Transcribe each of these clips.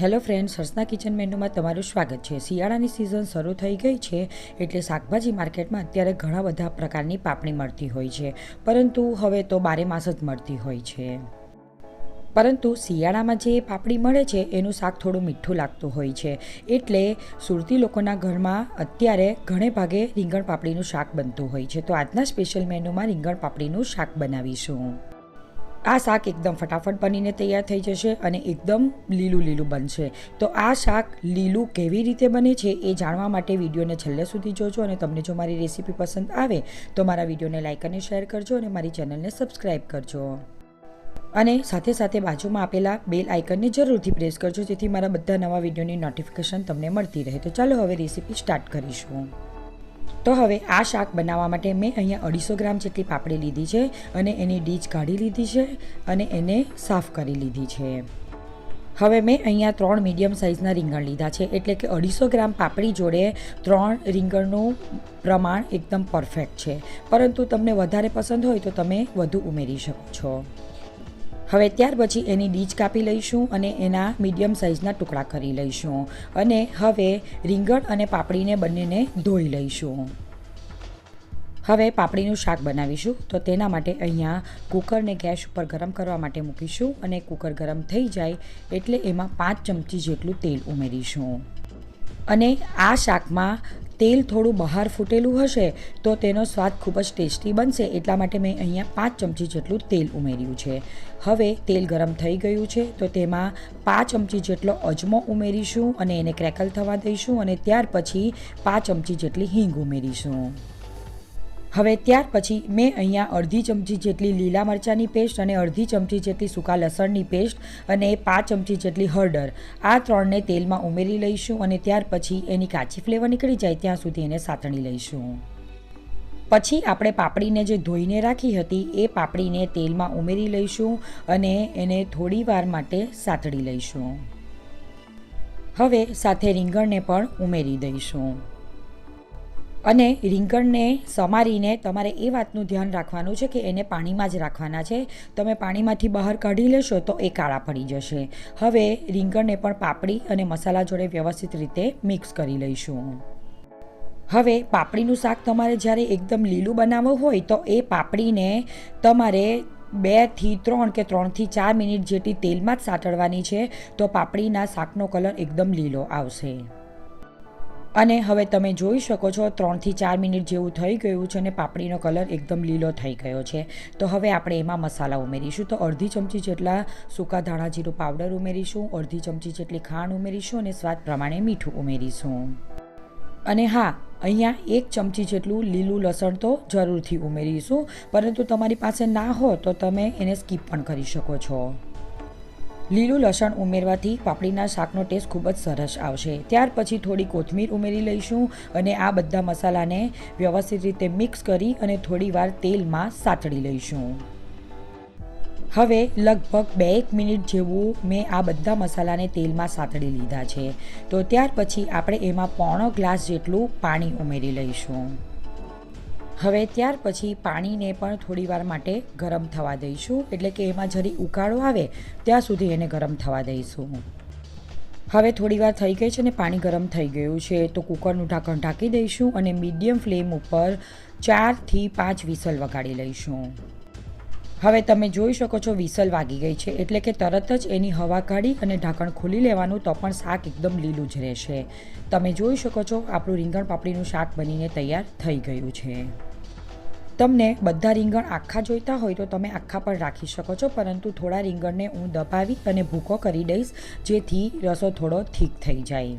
Hello friends, હર્ષના kitchen મેન્યુમાં તમારું સ્વાગત છે. શિયાળાની સિઝન શરૂ થઈ ગઈ છે એટલે શાકભાજી માર્કેટમાં અત્યારે ઘણા બધા પ્રકારની પાપડી મળતી હોય છે. પરંતુ હવે તો બારે માસ જ મળતી હોય છે. પરંતુ શિયાળામાં જે પાપડી મળે છે, એનું શાક થોડું મીઠું લાગતું હોય છે. એટલે સુરતી લોકોના ઘરમાં અત્યારે ઘણે ભાગે રીંગણ પાપડીનું શાક બનતું હોય છે. તો આજના સ્પેશિયલ મેન્યુમાં રીંગણ પાપડીનું શાક બનાવીશું. આ શાક એકદમ ફટાફટ બનીને તૈયાર થઈ જશે અને એકદમ લીલું લીલું બનશે. તો આ શાક લીલું કેવી રીતે બને છે એ જાણવા માટે વિડીયોને છેલ્લે સુધી જોજો અને તમને જો મારી રેસીપી પસંદ આવે તો મારા વિડીયોને લાઇક અને શેર કરજો અને મારી ચેનલને સબસ્ક્રાઈબ કરજો. અને સાથે સાથે બાજુમાં આપેલા બેલ આઇકનને જરૂરથી પ્રેસ કરજો જેથી મારા બધા નવા વિડીયોની નોટિફિકેશન તમને મળતી રહે. તો ચાલો હવે રેસીપી સ્ટાર્ટ કરીશું. તો હવે આ શાક બનાવવા માટે મેં અહીંયા અઢીસો ગ્રામ જેટલી પાપડી લીધી છે અને એની ડીચ કાઢી લીધી છે અને એને સાફ કરી લીધી છે. હવે મેં અહીંયા ત્રણ મીડિયમ સાઇઝના રીંગણ લીધા છે એટલે કે અઢીસો ગ્રામ પાપડી જોડે ત્રણ રીંગણનું પ્રમાણ એકદમ પરફેક્ટ છે. પરંતુ તમને વધારે પસંદ હોય તો તમે વધુ ઉમેરી શકો છો. હવે ત્યાર પછી એની ડીચ કાપી લઈશું અને એના મીડિયમ સાઇઝના ટુકડા કરી લઈશું અને હવે રીંગણ અને પાપડીને બંનેને ધોઈ લઈશું. હવે પાપડીનું શાક બનાવીશું તો તેના માટે અહીંયા કુકરને ગેસ ઉપર ગરમ કરવા માટે મૂકીશું અને કુકર ગરમ થઈ જાય એટલે એમાં પાંચ ચમચી જેટલું તેલ ઉમેરીશું. અને આ શાકમાં તેલ થોડું બહાર ફૂટેલું હશે, તો તેનો સ્વાદ ખૂબ જ ટેસ્ટી બનશે. એટલા માટે મેં અહીંયા પાંચ ચમચી જેટલું તેલ ઉમેર્યું છે. હવે તેલ ગરમ થઈ ગયું છે, તો તેમાં પાંચ ચમચી જેટલો અજમો ઉમેરીશું અને એને ક્રેકલ થવા દઈશું અને ત્યાર પછી પાંચ ચમચી જેટલી હિંગ ઉમેરીશું. હવે ત્યાર પછી મેં અહીંયા અડધી ચમચી જેટલી લીલા મરચાંની પેસ્ટ અને અડધી ચમચી જેટલી સૂકા લસણની પેસ્ટ અને પાંચ ચમચી જેટલી હળદર. આ ત્રણને તેલમાં ઉમેરી લઈશું અને ત્યાર પછી એની કાચી ફ્લેવર નીકળી જાય ત્યાં સુધી એને સાતણી લઈશું. પછી આપણે પાપડીને જે ધોઈને રાખી હતી એ પાપડીને તેલમાં ઉમેરી લઈશું અને એને થોડી વાર માટે સાતડી લઈશું. હવે સાથે રીંગણને પણ ઉમેરી દઈશું. અને રીંગણને સમારીને તમારે એ વાતનું ધ્યાન રાખવાનું છે કે એને પાણીમાં જ રાખવાના છે. તમે પાણીમાંથી બહાર કાઢી લેશો તો એ કાળા પડી જશે. હવે રીંગણને પણ પાપડી અને મસાલા જોડે વ્યવસ્થિત રીતે મિક્સ કરી લઈશું. હવે પાપડીનું શાક તમારે જ્યારે એકદમ લીલું બનાવવું હોય તો એ પાપડીને તમારે બેથી ત્રણ કે ત્રણથી ચાર મિનિટ જેટલી તેલમાં જ સાટડવાની છે તો પાપડીના શાકનો કલર એકદમ લીલો આવશે. અને હવે તમે જોઈ શકો છો, ત્રણથી ચાર મિનિટ જેવું થઈ ગયું છે અને પાપડીનો કલર એકદમ લીલો થઈ ગયો છે. તો હવે આપણે એમાં મસાલા ઉમેરીશું. તો અડધી ચમચી જેટલા સૂકા ધાણા જીરું પાવડર ઉમેરીશું, અડધી ચમચી જેટલી ખાંડ ઉમેરીશું અને સ્વાદ પ્રમાણે મીઠું ઉમેરીશું. અને હા, અહીંયા એક ચમચી જેટલું લીલું લસણ તો જરૂરથી ઉમેરીશું. પરંતુ તમારી પાસે ના હો તો તમે એને સ્કીપ પણ કરી શકો છો. લીલું લસણ ઉમેરવાથી પાપડીના શાકનો ટેસ્ટ ખૂબ જ સરસ આવશે. ત્યાર પછી થોડી કોથમીર ઉમેરી લઈશું અને આ બધા મસાલાને વ્યવસ્થિત રીતે મિક્સ કરી અને થોડીવાર તેલમાં સાતળી લઈશું. હવે લગભગ બે એક મિનિટ જેવું મેં આ બધા મસાલાને તેલમાં સાતળી લીધા છે. તો ત્યાર પછી આપણે એમાં પોણો ગ્લાસ જેટલું પાણી ઉમેરી લઈશું. હવે ત્યાર પછી પાણીને પણ થોડીવાર માટે ગરમ થવા દઈશું. એટલે કે એમાં જરી ઉકાળો આવે, ત્યાં સુધી એને ગરમ થવા દઈશું. હવે થોડીવાર થઈ ગઈ છે ને પાણી ગરમ થઈ ગયું છે, તો કુકરનું ઢાંકણ ઢાંકી દઈશું અને મીડિયમ ફ્લેમ ઉપર ચારથી પાંચ વિસલ વગાડી લઈશું. હવે તમે જોઈ શકો છો વિસલ વાગી ગઈ છે, એટલે કે તરત જ એની હવા કાઢી અને ઢાંકણ ખોલી લેવાનું તો પણ શાક એકદમ લીલું જ રહેશે. તમે જોઈ શકો છો આપણું રીંગણ પાપડીનું શાક બનીને તૈયાર થઈ ગયું છે. તમને બધા રીંગણ આખા જોઈતા હોય તો તમે આખા પણ રાખી શકો છો, પરંતુ થોડા રીંગણને હું દબાવી અને ભૂકો કરી દઈશ, જેથી રસો થોડો ઠીક થઈ જાય.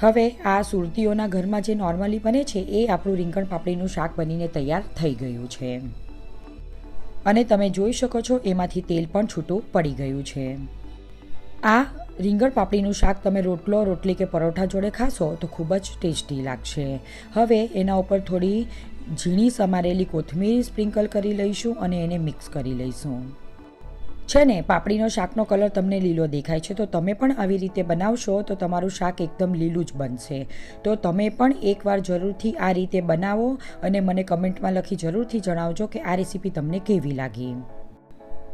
હવે આ સુરતીઓના ઘરમાં જે નોર્મલી બને છે, એ આપણું રીંગણ પાપડીનું શાક બનીને તૈયાર થઈ ગયું છે. અને તમે જોઈ શકો છો, એમાંથી તેલ પણ છૂટું પડી ગયું છે. આ રીંગણ પાપડીનું શાક તમે રોટલો, રોટલી કે પરોઠા જોડે ખાશો તો ખૂબ જ ટેસ્ટી લાગશે. હવે એના ઉપર થોડી ઝીણી સમારેલી કોથમીર સ્પ્રિંકલ કરી લઈશું અને એને મિક્સ કરી લઈશું. છે ને, પાપડીનો શાકનો કલર તમને લીલો દેખાય છે, તો તમે પણ આવી રીતે બનાવશો તો તમારું શાક એકદમ લીલું જ બનશે. તો તમે પણ એકવાર જરૂરથી આ રીતે બનાવો અને મને કમેન્ટમાં લખી જરૂરથી જણાવજો કે આ રેસીપી તમને કેવી લાગી.